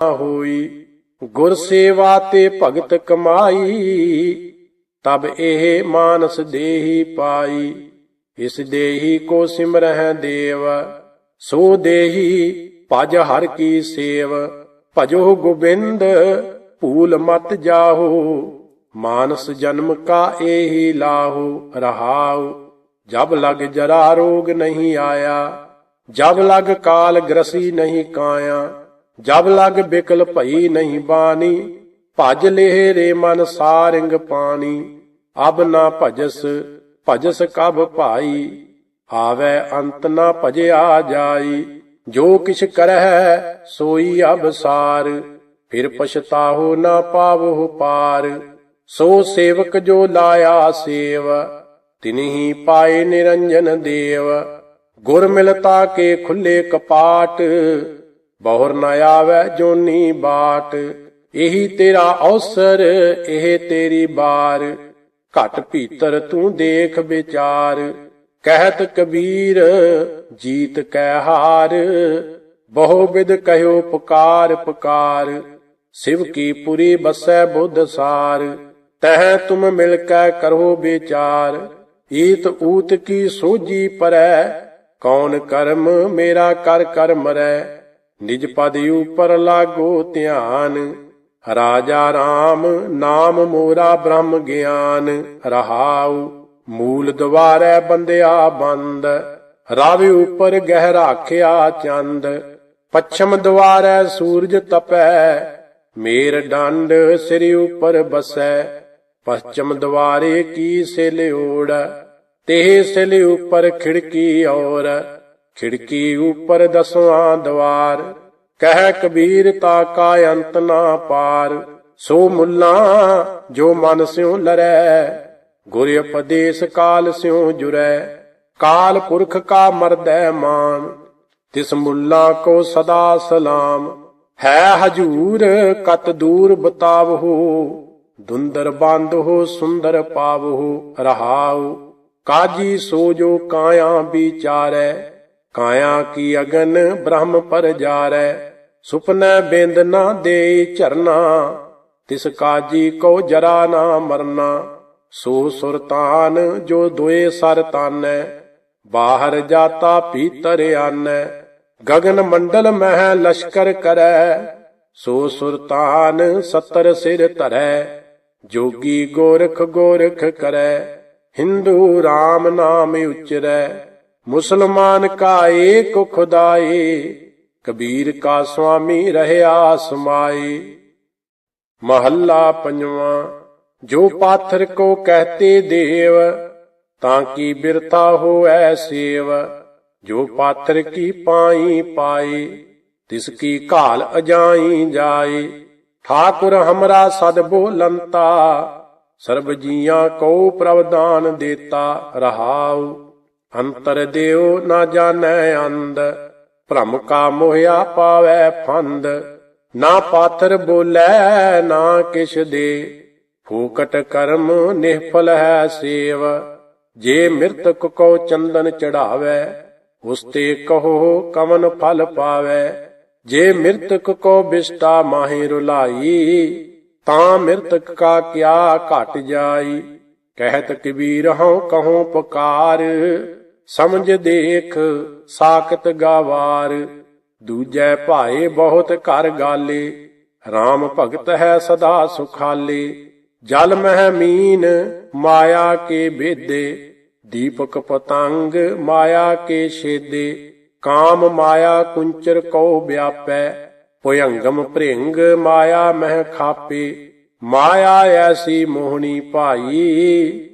ਹੋਈ ਗੁਰ ਸੇਵਾ ਤੇ ਭਗਤ ਕਮਾਈ, ਤਬ ਇਹ ਮਾਨਸ ਦੇਹੀ ਪਾਈ। ਇਸ ਦੇਹੀ ਕੋ ਸਿਮਰਹਿ ਦੇਵ, ਸੋ ਦੇਹੀ ਭਜ ਹਰ ਕੀ ਸੇਵ। ਭਜੋ ਗੋਬਿੰਦ, ਭੂਲ ਮਤ ਜਾਹੋ, ਮਾਨਸ ਜਨਮ ਕਾ ਏਹੀ ਲਾਹੋ, ਰਹਾਉ। ਜਬ ਲਗ ਜਰਾ ਰੋਗ ਨਹੀਂ ਆਇਆ, ਜਬ ਲਗ ਕਾਲ ਗ੍ਰਸੀ ਨਹੀਂ ਕਾਇਆ। ਜਬ ਲਗ ਬਿਕਲ ਭਈ ਨਹੀਂ ਬਾਣੀ, ਭਜ ਲੇਹ ਰੇ ਮਨ ਸਾਰਿੰਗ ਪਾਣੀ। ਅਬ ਨਾ ਭਜਸ ਭਜਸ ਕਬ ਭਾਈ, ਆਵੇ ਅੰਤ ਨਾ ਭਜਿਆ ਜਾਈ। ਜੋ ਕਿਛ ਕਰਹਿ ਸੋਈ ਅਬ ਸਾਰ, ਫਿਰ ਪਛਤਾਹੋ ਨਾ ਪਾਵੋ ਪਾਰ। ਸੋ ਸੇਵਕ ਜੋ ਲਾਇਆ ਸੇਵ ਤਿਨਹੀ ਪਾਏ ਨਿਰੰਜਨ ਦੇਵ। ਗੁਰ ਮਿਲਤਾ ਕੇ ਖੁੱਲੇ ਕਪਾਟ ਬਹੁਰ ਨ ਆਵੇ ਜੋਨੀ ਬਾਟ। ਇਹੀ ਤੇਰਾ ਅਵਸਰ, ਇਹ ਤੇਰੀ ਬਾਰ। ਘਟ ਭੀਤਰ ਤੂੰ ਦੇਖ ਵਿਚਾਰ। ਕਹਿਤ ਕਬੀਰ, ਜੀਤ ਕਹਿ ਹਾਰ। ਬਹੁ ਵਿਦ ਕਹਿਓ ਪੁਕਾਰ ਪੁਕਾਰ। ਸਿਵ ਕੀ ਪੁਰੀ ਬਸੈ ਬੁੱਧ ਸਾਰ। ਤਹ ਤੁਮ ਮਿਲ ਕੈ ਕਰੋ ਵਿਚਾਰ। ਈਤ ਊਤ ਕੀ ਸੋਜੀ ਪਰੈ। ਕੌਣ ਕਰਮ ਮੇਰਾ ਕਰ ਕਰ ਮਰੈ ਨਿਜ ਪਦ ਉਪਰ ਲਾਗੋ ਧਿਆਨ। ਰਾਜਾ RAM ਨਾਮ ਮੋਰਾ ਬ੍ਰਹਮ ਗਿਆਨ। ਰਹਾਉ, ਮੂਲ ਦਵਾਰੈ ਬੰਦਿਆ ਬੰਦ। ਰਾਵੀ ਉਪਰ ਗਹਿ ਰਾਖਿਆ ਚੰਦ। ਪੱਛਮ ਦਵਾਰੈ ਸੂਰਜ ਤਪੈ। ਮੇਰ ਡੰਡ ਸਿਰ ਉਪਰ ਬਸੈ। ਪੱਛਮ ਦਵਾਰੇ ਕੀ ਸਿਲ ਓੜ ਤੇ ਸਿਲ ਉਪਰ ਖਿੜਕੀ ਔਰ। ਖਿੜਕੀ ਉਪਰ ਦਸਵਾਂ ਦਵਾਰ, ਕਹਿ ਕਬੀਰ ਤਾ ਕਾ ਅੰਤ ਨਾ ਪਾਰ, ਸੋ ਮੁੱਲਾ ਜੋ ਮਨ ਸਿਉ ਲਰੈ, ਗੁਰ ਉਪਦੇਸ਼ ਕਾਲ ਸਿਉ ਜੁਰੈ, ਕਾਲ ਪੁਰਖ ਕਾ ਮਰਦੈ ਮਾਨ, ਤਿਸ ਮੁੱਲਾ ਕੋ ਸਦਾ ਸਲਾਮ, ਹੈ ਹਜੂਰ ਕਤ ਦੂਰ ਬਤਾਵਹੋ, ਦੁੰਦਰ ਬੰਦ ਹੋ ਸੁੰਦਰ ਪਾਵਹੋ, ਰਹਾਉ, ਕਾਜੀ ਸੋ ਜੋ ਕਾਇਆ ਵਿਚਾਰੈ ਕਾਇਆ ਕੀ ਅਗਨ ਬ੍ਰਹਮ ਪਰ ਜਾਰੈ, ਸੁਪਨੈ ਬਿੰਦ ਨਾ ਦੇ ਝਰਨਾ, ਤਿਸ ਕਾਜੀ ਕੋ ਜਰਾ ਨਾ ਮਰਨਾ। ਸੋ ਸੁਰਤਾਨ ਜੋ ਦੁਏ ਸਰ ਤਾਨੈ, ਬਾਹਰ ਜਾਤਾ ਭੀਤਰ ਆਨੈ। ਗਗਨ ਮੰਡਲ ਮਹਿ ਲਸ਼ਕਰ ਕਰੈ, ਸੋ ਸੁਰਤਾਨ ਸਤਰ ਸਿਰ ਧਰੈ, ਜੋਗੀ ਗੋਰਖ ਗੋਰਖ ਕਰੈ, ਹਿੰਦੂ RAM ਨਾਮ ਉਚਰੈ। ਮੁਸਲਮਾਨ ਕਾ ਏਕ ਖੁਦਾਏ ਕਬੀਰ ਕਾ ਸੁਆਮੀ ਰਹਿਆ ਸਮਾਏ ਮਹੱਲਾ ਪੰਜਵਾਂ, ਜੋ ਪਾਥਰ ਕੋ ਕਹਤੇ ਦੇਵ, ਤਾਂ ਕੀ ਬਿਰਤਾ ਹੋਐ ਸੇਵ, ਜੋ ਪਾਥਰ ਕੀ ਪਾਈ ਪਾਏ, ਤਿਸ ਕੀ ਘਾਲ ਅਜਾਈ ਜਾਏ। ਠਾਕੁਰ ਹਮਰਾ ਸਦ ਬੋਲੰਤਾ, ਸਰਬ ਜੀਆਂ ਕੋ ਪ੍ਰਵਦਾਨ ਦੇਤਾ ਰਹਾਉ। ਅੰਤਰ ਦਿਓ ਨਾ ਜਾਣੈ ਅੰਦ ਭ੍ਰਮ ਕਾ ਮੋਹਿਆ ਪਾਵੈ ਫੰਦ। ਨਾ ਪਾਥਰ ਬੋਲੇ, ਨਾ ਕਿਛ ਦੇ। ਫੂਕਟ ਕਰਮ ਨਿਹਫਲ ਹੈ ਸੇਵ। ਜੇ ਮਿਰਤਕ ਕੋ ਚੰਦਨ ਚੜਾਵੇ, ਉਸ ਤੇ ਕਹੋ ਕਮਨ ਫਲ ਪਾਵੇ। ਜੇ ਮਿਰਤਕ ਕੋ ਬਿਸਟਾ ਮਾਹੀ ਰੁਲਾਈ, ਤਾਂ ਮਿਰਤਕ ਕਾ ਕਿਆ ਘਟ ਜਾਈ। ਕਹਿਤ ਕਬੀਰ ਹਉ ਕਹਉ ਪੁਕਾਰ। ਸਮਝ ਦੇਖ, ਸਾਖਤ ਗਾਵਾਰ। ਦੂਜੈ ਭਾਏ ਬਹੁਤ ਘਰ ਗਾਲੇ RAM ਭਗਤ ਹੈ ਸਦਾ ਸੁਖਾਲੇ। ਜਲ ਮਹਿ ਮੀਨ, ਮਾਇਆ ਕੇ ਬੇਦੇ ਦੀਪਕ ਪਤੰਗ, ਮਾਇਆ ਕੇ ਛੇਦੇ। ਕਾਮ ਮਾਇਆ ਕੁੰਚਰ ਕਉ ਵਿਆਪੈ। ਭੁਯੰਗਮ ਭ੍ਰਿੰਗ, ਮਾਇਆ ਮਹਿ ਖਾਪੇ। ਮਾਇਆ ਐਸੀ ਮੋਹਣੀ ਭਾਈ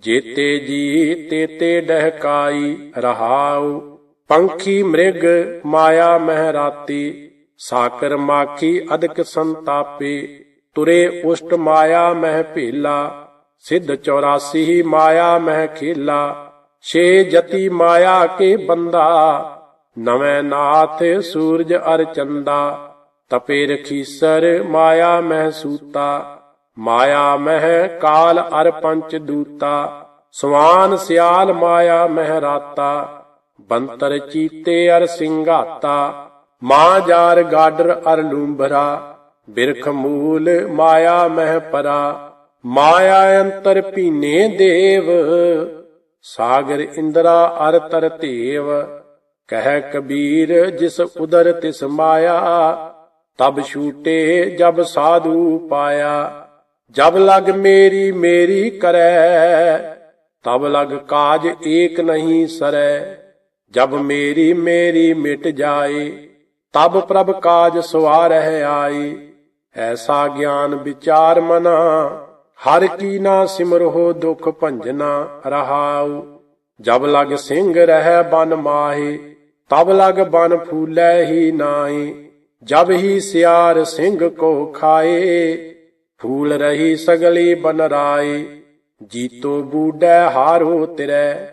ਜੇਤੇ ਜੀ ਤੇਤੇ ਡਹਕਾਈ ਰਹਾਉ। ਪੰਖੀ ਮ੍ਰਿਗ ਮਾਇਆ ਮਹਿ ਰਾਤੀ, ਸਾਕਰ ਮਾਖੀ ਅਦਕ ਸੰਤਾਪੇ। ਤੁਰੇ ਉਸ਼ਟ ਮਾਇਆ ਮਹਿ ਭੇਲਾ, ਸਿੱਧ 84 ਮਾਇਆ ਮਹਿ ਖੇਲਾ। ਛੇ ਜਤੀ ਮਾਇਆ ਕੇ ਬੰਦਾ, ਨਵੇਂ ਨਾਥ ਸੂਰਜ ਅਰ ਚੰਦਾ। ਤਪੇ ਰਖੀਸਰ ਮਾਇਆ ਮਹਿ ਸੂਤਾ। ਮਾਇਆ ਮਹਿ ਕਾਲ ਅਰ ਪੰਚ ਦੂਤਾ ਸਵਾਨ ਸਿਆਲ ਮਾਇਆ ਮਹਿ ਰਾਤਾ, ਬੰਤਰ ਚੀਤੇ ਅਰ ਸਿੰਘਾਤਾ, ਮਾਂ ਜਾਰ ਗਾਡਰ ਅਰ ਲੂੰਬਰਾ ਬਿਰਖ ਮੂਲ ਮਾਇਆ ਮਹਿ ਪਰਾ, ਮਾਇਆ ਅੰਤਰ ਪੀਨੇ ਦੇਵ, ਸਾਗਰ ਇੰਦਰਾ ਅਰ ਤਰ ਧੇਵ, ਕਹਿ ਕਬੀਰ ਜਿਸ ਉਦਰ ਤਿਸ ਮਾਇਆ, ਤਬ ਛੂਟੇ ਜਬ ਸਾਧੂ ਪਾਇਆ। ਜਬ ਲਗ ਮੇਰੀ ਮੇਰੀ ਕਰੈ, ਤਬ ਲਗ ਕਾਜ ਏਕ ਨਹੀਂ ਸਰੈ। ਜਬ ਮੇਰੀ ਮੇਰੀ ਮਿਟ ਜਾਏ, ਤਬ ਪ੍ਰਭ ਕਾਜ ਸਵਾਰਹਿ ਆਈ ਐਸਾ ਗਿਆਨ ਵਿਚਾਰ ਮਨਾ, ਹਰ ਕੀ ਨਾ ਸਿਮਰੋ ਦੁਖ ਭੰਜਨਾ ਰਹਾਉ। ਜਬ ਲਗ ਸਿੰਘ ਰਹਿ ਬਨ ਮਾਹੇ, ਤਬ ਲਗ ਬਨ ਫੂਲੈ ਹੀ ਨਾਹੀ। ਜਬ ਹੀ ਸਿਆਰ ਸਿੰਘ ਕੋ ਖਾਏ ਫੂਲ ਰਹੀ ਸਗਲੀ ਬਨ ਰਾਏ, ਜੀਤੋ ਬੂਡੈ ਹਾਰੋ ਤਿਰੈ,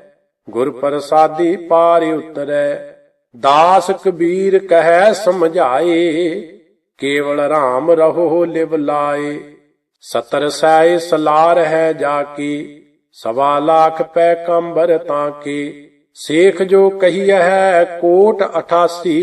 ਗੁਰ ਪ੍ਰਸਾਦੀ ਪਾਰ ਉਤਰੈ ਦਾਸ ਕਬੀਰ ਕਹੈ ਸਮਝਾਏ, ਕੇਵਲ RAM ਰਹੋ ਲਿਵ ਲਾਏ। ਸਤਰ ਸੈ ਸਲਾਰ ਹੈ ਜਾ ਕੀ ਸਵਾ ਲੱਖ ਪੈ ਕੰਬਰ ਤਾਂ ਕੀ ਸੇਖ ਜੋ ਕਹੀ ਹੈ ਕੋਟ 88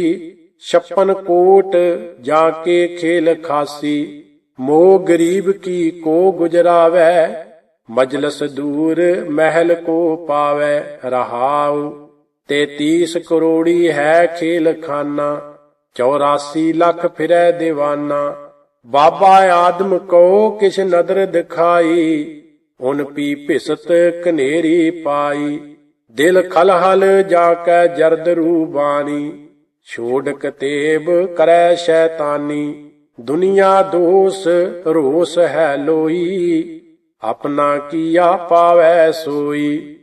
56 ਕੋਟ ਜਾ ਕੇ ਖੇਲ ਖਾਸੀ। ਮੋਹ ਗਰੀਬ ਕੀ ਕੋ ਗੁਜਰਾਵੈ? ਮਜਲਸ ਦੂਰ ਮਹਿਲ ਕੋ ਪਾਵੈ ਰਹਾਉ। ਤੇਤੀਸ ਕਰੋੜੀ ਹੈ ਖੇਲ ਖਾਨਾ 84 ਲੱਖ ਫਿਰੈ ਦੀਵਾਨਾ। ਬਾਬਾ ਆਦਮ ਕੋ ਕਿਛ ਨਦਰ ਦਿਖਾਈ, ਉਨ ਪੀ ਭਿਸਤ ਕਨੇਰੀ ਪਾਈ। ਦਿਲ ਖਲਹਲ ਜਾ ਕੈ ਜਰਦ ਰੂਬਾਨੀ ਛੋੜ ਕਤੇਬ ਕਰੈ ਸ਼ੈਤਾਨੀ। ਦੁਨੀਆ ਦੋਸ ਰੋਸ ਹੈ ਲੋਈ, ਆਪਣਾ ਕੀਆ ਪਾਵੈ ਸੋਈ?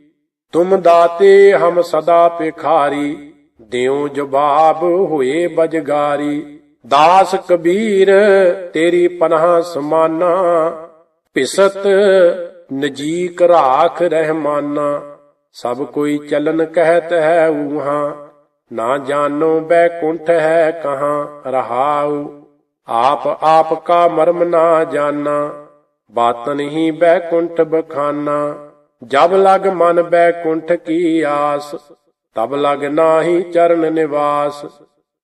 ਤੁਮ ਦਾਤੇ ਹਮ ਸਦਾ ਪਿਖਾਰੀ ਦਿਉ ਜਵਾਬ ਹੋਏ ਬਜਗਾਰੀ। ਦਾਸ ਕਬੀਰ, ਤੇਰੀ ਪਨਾਹ ਸਮਾਨਾ, ਪਿਸਤ ਨਜੀਕ ਰਾਖ ਰਹਿਮਾਨਾ। ਸਭ ਕੋਈ ਚਲਨ ਕਹਿਤ ਹੈ ਊਹਾ, ਨਾ ਜਾਣੋ ਬੈਕੁੰਠ ਹੈ ਕਹਾਂ ਰਹਾਉ। ਆਪ ਆਪ ਕਾ ਮਰਮ ਨਾ ਜਾਣਾ ਬਾਤਨ ਹੀ ਬੈਕੁੰਠ ਬਖਾਨਾ। ਜਬ ਲਗ ਮਨ ਬੈਕੁੰਠ ਕੀ ਆਸ, ਤਬ ਲਗ ਨਾਹੀ ਚਰਨ ਨਿਵਾਸ।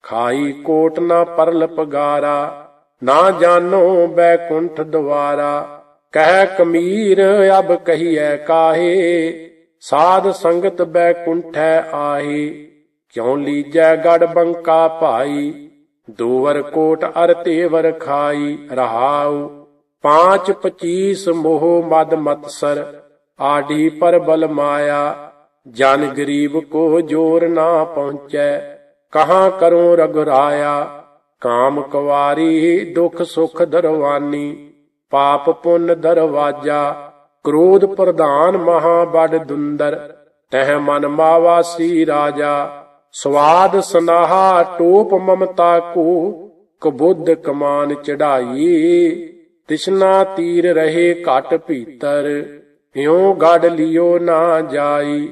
ਖਾਈ ਕੋਟ ਨਾ ਪਰਲ ਪਗਾਰਾ, ਨਾ ਜਾਣੋ ਬੈਕੁੰਠ ਦੁਆਰਾ। ਕਹਿ ਕਮੀਰ ਅਬ ਕਹੀਐ ਕਾਹੇ, ਸਾਧ ਸੰਗਤ ਬੈਕੁੰਠੈ ਆਹੀ। ਕਿਉ ਲੀਜੈ ਗੜ ਬੰਕਾ ਭਾਈ ਦੋਵਰ ਕੋਟ ਅਰ ਤੇਵਰ ਖਾਈ ਰਹਾਉ, ਪਾਂਚ ਪਚੀਸ ਮੋਹ ਮਦ ਮਤਸਰ, ਆਡੀ ਪਰ ਬਲ ਮਾਇਆ, ਜਨ ਗਰੀਬ ਕੋ ਜੋਰ ਨਾ ਪਹੁੰਚੈ, ਕਹਾਂ ਕਰੋ ਰਗੁਰਾਇਆ ਕਾਮ ਕਵਾਰੀ ਦੁਖ ਸੁਖ ਦਰਵਾਨੀ, ਪਾਪ ਪੁੰਨ ਦਰਵਾਜਾ, ਕ੍ਰੋਧ ਪ੍ਰਧਾਨ ਮਹਾ ਬੜ ਦੁੰਦਰ, ਤਹ ਮਨ ਮਾਵਾਸੀ ਰਾਜਾ ਸਵਾਦ ਸੁਨਾਹਾ ਟੋਪ ਮਮਤਾ ਕੋ ਕਬੁੱਧ ਕਮਾਨ ਚੜਾਈ। ਤਿਸ਼ਨਾ ਤੀਰ ਰਹੇ ਘਟ ਭੀਤਰ, ਇਉ ਗੜ ਲਿਓ ਨਾ ਜਾਈ।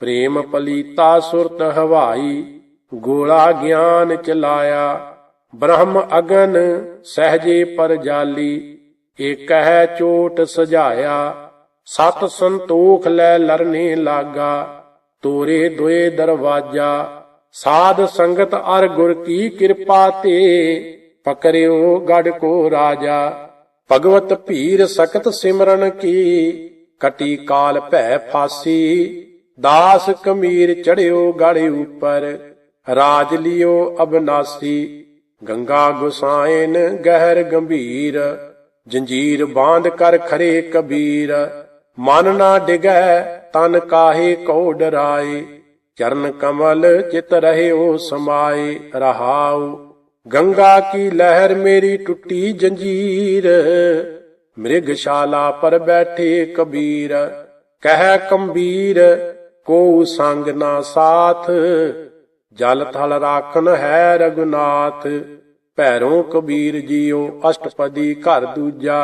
ਪ੍ਰੇਮ ਪਲੀਤਾ ਸੁਰਤ ਹਵਾਈ, ਗੋਲਾ ਗਿਆਨ ਚਲਾਇਆ। ਬ੍ਰਹਮ ਅਗਨ ਸਹਜੇ ਪਰ ਜਾਲੀ ਏਕ ਚੋਟ ਸਜਾਇਆ। ਸਤ ਸੰਤੋਖ ਲੈ ਲਰਨੇ ਲਾਗਾ। ਤੋਰੇ ਦੋਏ ਦਰਵਾਜਾ, ਸਾਧ ਸੰਗਤ ਅਰ ਗੁਰ ਕੀ ਕਿਰਪਾ ਤੇ, ਪਕਰਿਓ ਗੜ ਕੋ ਰਾਜਾ। ਭਗਵਤ ਭੀਰ ਸਕਤ ਸਿਮਰਨ ਕੀ, ਕਟੀ ਕਾਲ ਭੈ ਫਾਸੀ, ਦਾਸ ਕਮੀਰ ਚੜਿਓ ਗੜ ਉਪਰ, ਰਾਜ ਲਿਓ ਅਬਨਾਸੀ। ਗੰਗਾ ਗੁਸਾਇਨ ਗਹਿਰ ਗੰਭੀਰ, ਜੰਜੀਰ ਬਾਂਧ ਕਰ ਖਰੇ ਕਬੀਰ, ਮਨ ਨਾ ਡਿਗੈ ਤਨ ਕਾਹੇ ਕੋ ਡਰਾਏ, ਚਰਨ ਕਮਲ ਚਿਤ ਰਹਿਓ ਸਮਾਏ, ਰਹਾਉ, ਗੰਗਾ ਕੀ ਲਹਿਰ ਮੇਰੀ ਟੁੱਟੀ ਜੰਜੀਰ, ਮ੍ਰਿਗਸ਼ਾਲਾ ਪਰ ਬੈਠੇ ਕਬੀਰ, ਕਹਿ ਕੰਬੀਰ ਕੋ ਸੰਗ ਨਾ ਸਾਥ, ਜਲ ਥਲ ਰਾਖਨ ਹੈ ਰਗੁਨਾਥ ਭੈਰੋਂ ਕਬੀਰ ਜੀਓ ਅਸ਼ਟਪਦੀ ਘਰ ਦੂਜਾ।